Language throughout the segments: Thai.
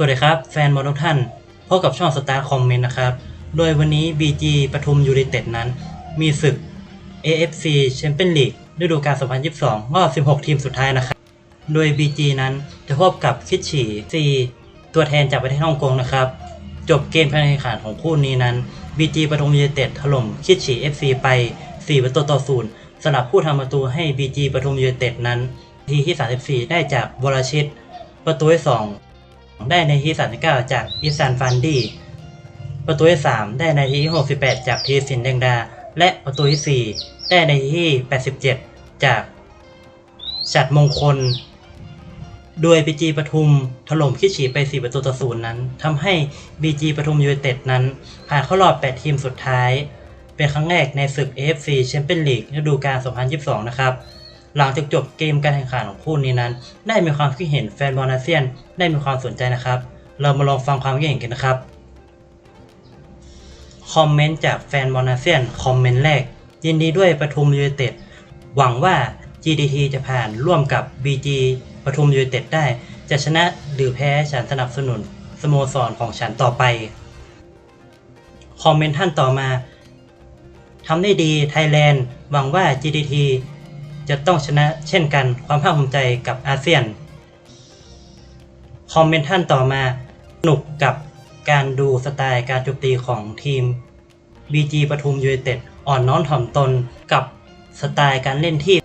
สวัสดีครับ แฟนบอลทุกท่านพบกับช่องสตาร์คอมเมนต์นะครับ โดยวันนี้ BG ปทุมยูไนเต็ดนั้น มีศึก AFC Champions League ฤดูกาล 2022 รอบ 16 ทีมสุดท้ายนะครับ โดย BG นั้นจะพบกับคิดฉีซีตัวแทนจากประเทศฮ่องกงนะครับ จบเกมการแข่งขันของคู่นี้นั้น BG ปทุมยูไนเต็ดถล่มคิดฉี FC ไป 4 ประตูต่อศูนย์สำหรับผู้ทำประตูให้ BG ปทุมยูไนเต็ดนั้น ทีที่ 34 ได้จากวรชิต ประตูที่2 ได้ในที่39จากอิซานฟันดีประตูที่3ได้ในที่68 จากทีสินแดงดา และประตูที่4ได้ในที่87 จากฉัดมงคล โดย BG ปทุมถล่มคิดฉีไป 4 ประตูต่อศูนย์นั้นทำให้ BG ปทุมยูไนเต็ดนั้นผ่านเข้ารอบ 8 ทีมสุดท้าย เป็นครั้งแรกในศึก AFC Champions League ฤดูกาล2022 นะครับ หลังจากจบเกมการแข่งขันของคู่นี้นั้น ได้มีความคิดเห็นแฟนบอลอาเซียนได้มีความสนใจนะครับ เรามาลองฟังความคิดเห็นกันนะครับ คอมเมนต์จากแฟนบอลอาเซียน คอมเมนต์แรก ยินดีด้วยปทุมยูไนเต็ด หวังว่า GDT จะผ่านร่วมกับ BG ปทุมยูไนเต็ดได้ จะชนะหรือแพ้ฉันสนับสนุนสโมสรของฉันต่อไป คอมเมนต์ท่านต่อมาทำได้ดีไทยแลนด์หวังว่า GDT จะต้องชนะเช่นกันความภาคภูมิใจกับอาเซียน คอมเมนต์ท่านต่อมาสนุกกับการดูสไตล์การโจมตีของทีม BG ปทุมยูไนเต็ดอ่อนน้อมถ่อมตนกับสไตล์การเล่นที่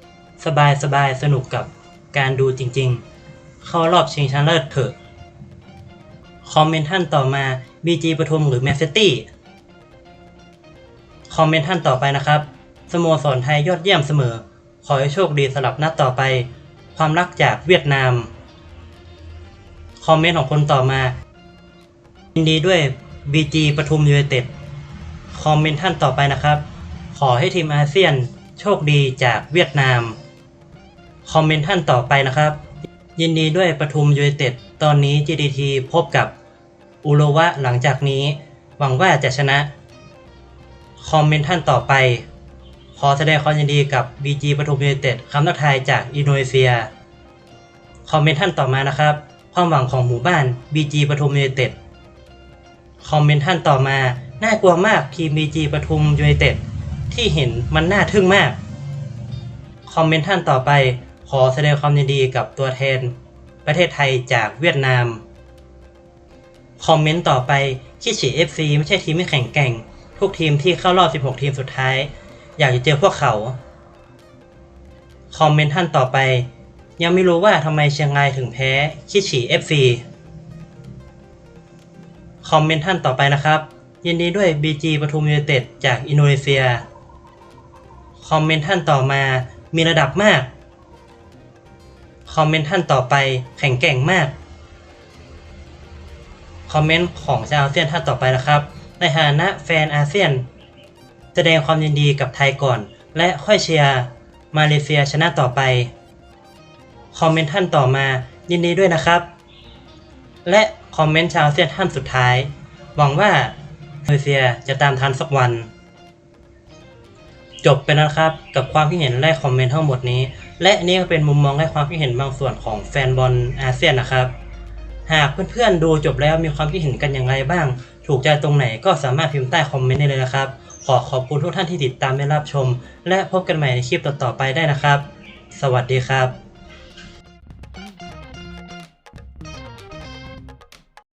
สบายสบายสนุกกับการดูจริงๆ เข้ารอบชิงชนะเลิศเถอะ คอมเมนต์ท่านต่อมา BG ปทุมหรือแมนซิตี้คอมเมนต์ท่านต่อไปนะครับสโมสรไทยยอดเยี่ยมเสมอ ขอให้โชคดีสำหรับนัดต่อไป ความรักจากเวียดนาม คอมเมนต์ของคนต่อมา ยินดีด้วย BG ปทุมยูไนเต็ด คอมเมนต์ท่านต่อไปนะครับ ขอให้ทีมอาเซียนโชคดีจากเวียดนาม คอมเมนต์ท่านต่อไปนะครับ ยินดีด้วยปทุมยูไนเต็ด ตอนนี้ GDT พบกับอุโรวะหลังจากนี้ หวังว่าจะชนะ คอมเมนต์ท่านต่อไป อแสดงความยินดีกับ BG ปทุมยูไนเต็ดคำทักทายจากอินโดนีเซีย คอมเมนต์ท่านต่อมานะครับ ความหวังของหมู่บ้าน BG ปทุมยูไนเต็ด คอมเมนต์ท่านต่อมา น่ากลัวมากทีม BG ปทุมยูไนเต็ดที่เห็นมันน่าทึ่งมาก คอมเมนต์ท่านต่อไป ขอแสดงความยินดีกับตัวแทน ประเทศไทยจากเวียดนาม คอมเมนต์ต่อไปคิดฉี FC ไม่ใช่ทีมไม่แข็งแกร่ง ทุกทีมที่เข้ารอบ 16 ทีมสุดท้าย อยากจะเจอพวกเขา คอมเมนต์ท่านต่อไป ยังไม่รู้ว่าทำไมเชียงรายถึงแพ้คิดฉี FC คอมเมนต์ท่านต่อไปนะครับ ยินดีด้วย BG ปทุมยูไนเต็ดจากอินโดนีเซีย คอมเมนต์ท่านต่อมามีระดับมาก คอมเมนต์ท่านต่อไปแข็งแกร่งมาก คอมเมนต์ของชาวอาเซียนท่านต่อไปนะครับ ในฐานะแฟนอาเซียน แสดงความยินดีกับไทยก่อน และค่อยเชียร์มาเลเซียชนะต่อไป คอมเมนต์ท่านต่อมายินดีด้วยนะครับ และคอมเมนต์ชาวเซียนท่านสุดท้าย หวังว่ามาเลเซียจะตามทันสักวัน จบไปแล้วครับ กับความคิดเห็นและคอมเมนต์ทั้งหมดนี้ และนี่ก็เป็นมุมมองและความคิดเห็นบางส่วนของแฟนบอลอาเซียนนะครับ หากเพื่อนๆดูจบแล้วมีความคิดเห็นกันอย่างไรบ้าง ถูกใจตรงไหนก็สามารถพิมพ์ใต้คอมเมนต์ได้เลยนะครับ ขอขอบคุณทุกท่านที่ติดตามและรับชม และพบกันใหม่ในคลิปต่อๆไปได้นะครับ สวัสดีครับ